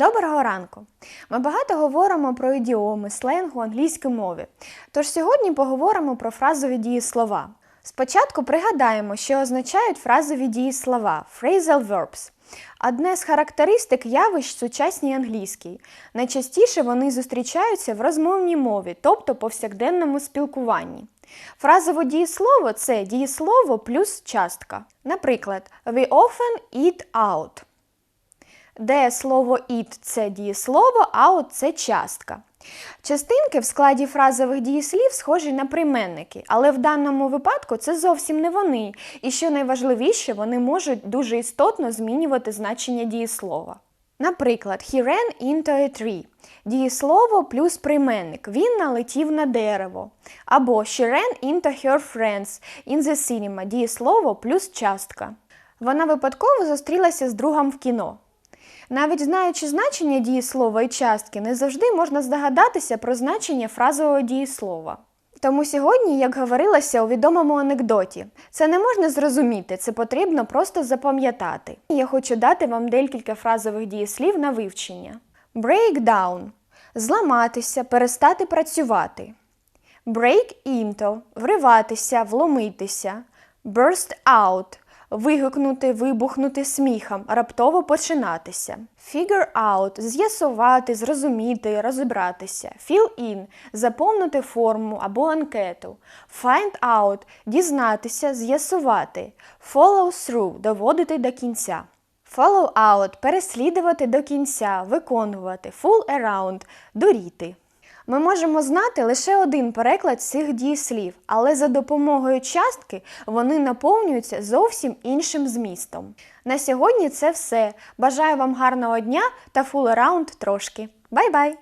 Доброго ранку! Ми багато говоримо про ідіоми, сленг у англійській мові. Тож сьогодні поговоримо про фразові дієслова. Спочатку пригадаємо, що означають фразові дієслова phrasal verbs. Одне з характеристик явищ сучасній англійській. Найчастіше вони зустрічаються в розмовній мові, тобто повсякденному спілкуванні. Фразове дієслово це дієслово плюс частка. Наприклад, we often eat out де слово «it» – це дієслово, а «out» – це частка. Частинки в складі фразових дієслів схожі на прийменники, але в даному випадку це зовсім не вони, і що найважливіше, вони можуть дуже істотно змінювати значення дієслова. Наприклад, he ran into a tree. Дієслово плюс прийменник. Він налетів на дерево. Або she ran into her friends in the cinema. Дієслово плюс частка. Вона випадково зустрілася з другом в кіно. Навіть знаючи значення дієслова і частки, не завжди можна здогадатися про значення фразового дієслова. Тому сьогодні, як говорилося у відомому анекдоті, це не можна зрозуміти, це потрібно просто запам'ятати. Я хочу дати вам декілька фразових дієслів на вивчення: break down – зламатися, перестати працювати. Break into – вриватися, вломитися. Burst out – вигукнути, вибухнути сміхом, раптово починатися. Figure out – з'ясувати, зрозуміти, розібратися. Fill in – заповнити форму або анкету. Find out – дізнатися, з'ясувати. Follow through – доводити до кінця. Follow out – переслідувати до кінця, виконувати. Full around – дуріти. Ми можемо знати лише один переклад цих дієслів, але за допомогою частки вони наповнюються зовсім іншим змістом. На сьогодні це все. Бажаю вам гарного дня та фул раунд трошки. Бай-бай!